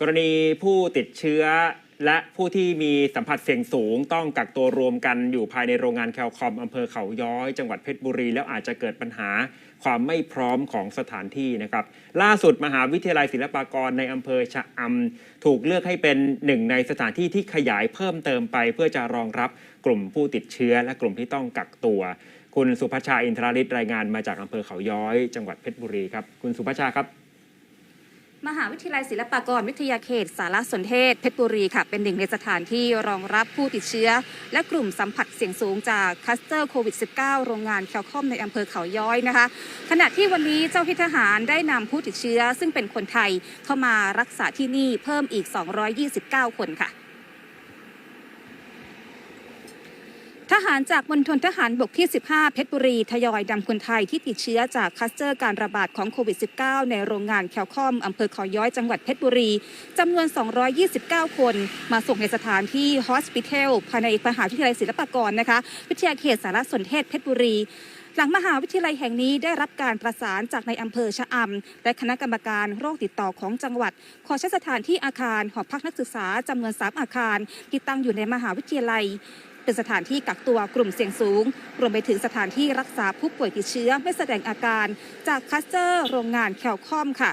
กรณีผู้ติดเชื้อ และผู้ที่มีสัมผัสเสี่ยงสูง ต้องกักตัวรวมกันอยู่ภายในโรงงานแคลคอมอำเภอเขาย้อย จังหวัดเพชรบุรี แล้วอาจจะเกิดปัญหาความไม่พร้อมของสถานที่นะครับ ล่าสุดมหาวิทยาลัยศิลปากรในอำเภอชะอำถูกเลือกให้เป็นหนึ่งในสถานที่ที่ขยายเพิ่มเติมไป เพื่อจะรองรับกลุ่มผู้ติดเชื้อ และกลุ่มที่ต้องกักตัว คุณสุภชาอินทราฤทธิ์รายงานมาจากอำเภอเขาย้อย จังหวัดเพชรบุรีครับ คุณสุภชาครับ มหาวิทยาลัยศิลปากรวิทยาเขต สารสนเทศเพชรบุรีค่ะ เป็นหนึ่งในสถานที่รองรับผู้ติดเชื้อ และกลุ่มสัมผัสเสี่ยงสูงจากคัสเตอร์โควิด -19 โรงงานแคลคอมในอำเภอเขาย้อยนะคะ ขณะที่วันนี้เจ้าที่ทหารได้นำผู้ติดเชื้อ ซึ่งเป็นคนไทยเข้ามารักษาที่นี่เพิ่มอีก 229 คนค่ะ ทหารจากมณฑลทหารบกที่ 15 เพชรบุรีทยอยนำคนไทยที่ติดเชื้อจากคัสเตอร์การระบาดของโควิด -19 ในโรงงานแคลคอมอำเภอขาย้อยจังหวัดเพชรบุรีจำนวน 229 คน มาส่งในสถานที่ฮอสพิทอลภายในมหาวิทยาลัยศิลปากรนะคะ วิทยาเขตสารสนเทศเพชรบุรีหลังมหาวิทยาลัยแห่งนี้ได้รับการประสานจากในอำเภอชะอำและคณะกรรมการโรคติดต่อของจังหวัด ขอใช้สถานที่อาคารหอพักนักศึกษาจำนวน 3 อาคาร ที่ตั้งอยู่ในมหาวิทยาลัย เป็นสถานที่กักตัวกลุ่มเสี่ยงสูง รวมไปถึงสถานที่รักษาผู้ป่วยติดเชื้อไม่แสดงอาการ จากคัสเตอร์ โรงงานแคลคอมค่ะ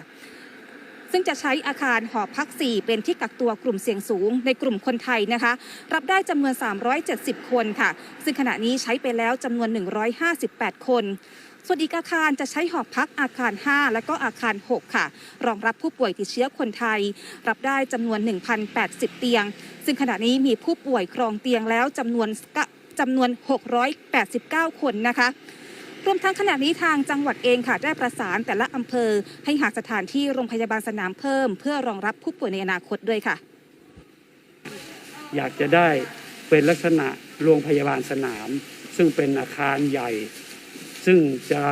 ซึ่งจะใช้อาคารหอพัก 4 เป็นที่กักตัวกลุ่มเสี่ยงสูงในกลุ่มคนไทยนะคะ รับได้จำนวน 370 คนค่ะ ซึ่งขณะนี้ใช้ไปแล้วจำนวน 158 คนส่วนอีกอาคารจะใช้หอพักอาคาร 5 และก็อาคาร 6 ค่ะ รองรับผู้ป่วยติดเชื้อคนไทย รับได้จำนวน 1,080 เตียง ซึ่งขณะนี้มีผู้ป่วยครองเตียงแล้วจำนวนจำนวน 689 คนนะคะ รวมทั้งขณะนี้ทางจังหวัดเองค่ะได้ประสานแต่ละอำเภอ ให้หาสถานที่โรงพยาบาลสนามเพิ่ม เพื่อรองรับผู้ป่วยในอนาคตด้วยค่ะ อยากจะได้เป็นลักษณะโรงพยาบาลสนาม ซึ่งเป็นอาคารใหญ่ ซึ่งจะ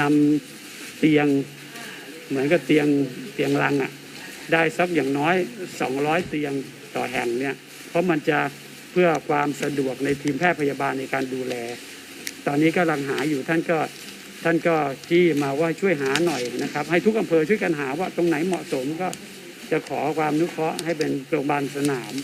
นำเตียงเหมือนกับเตียงเตียงรังอะ่ะได้สักอย่างน้อย 200 เตียงต่อแห่งเนี่ยเพราะมันจะเพื่อความสะดวกในทีมแพทย์พยาบาลในการดูแล ตอนนี้กำลังหาอยู่ท่านก็ท่านก็จี้มาว่าช่วยหาหน่อยนะครับ ให้ทุกอำเภอช่วยกันหาว่าตรงไหนเหมาะสมก็จะขอความนุเคราะห์ให้เป็นโรงพยาบาลสนาม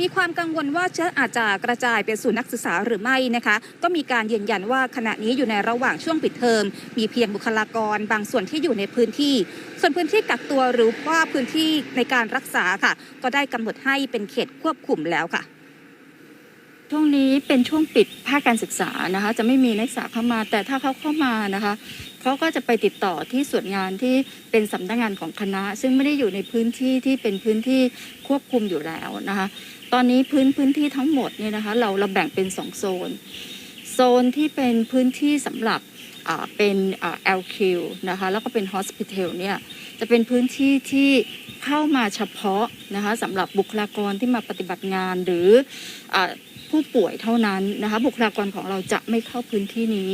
มีความกังวลว่าเชื้ออาจจะกระจายไปสู่นักศึกษาหรือไม่นะคะ ก็มีการยืนยันว่าขณะนี้อยู่ในระหว่างช่วงปิดเทอม มีเพียงบุคลากรบางส่วนที่อยู่ในพื้นที่ ส่วนพื้นที่กักตัวหรือว่าพื้นที่ในการรักษาค่ะ ก็ได้กำหนดให้เป็นเขตควบคุมแล้วค่ะ ช่วงนี้เป็นช่วงปิดภาคการศึกษานะคะ จะไม่มีนักศึกษาเข้ามา แต่ถ้าเขาเข้ามานะคะ เขาก็จะไปติดต่อที่ส่วนงานที่เป็นสำนักงานของคณะ ซึ่งไม่ได้อยู่ในพื้นที่ที่เป็นพื้นที่ควบคุมอยู่แล้วนะคะ ตอนนี้พื้นพื้นที่ทั้งหมดเนี่ยนะคะ เราเราแบ่งเป็นสองโซน โซนที่เป็นพื้นที่สำหรับ เป็นอ่า LQ นะคะแล้วก็เป็น Hospital เนี่ยจะเป็นพื้นที่ที่เข้ามาเฉพาะนะคะสำหรับบุคลากรที่มาปฏิบัติงานหรืออผู้ป่วยเท่านั้นนะคะบุคลากรของเราจะไม่เข้าพื้นที่นี้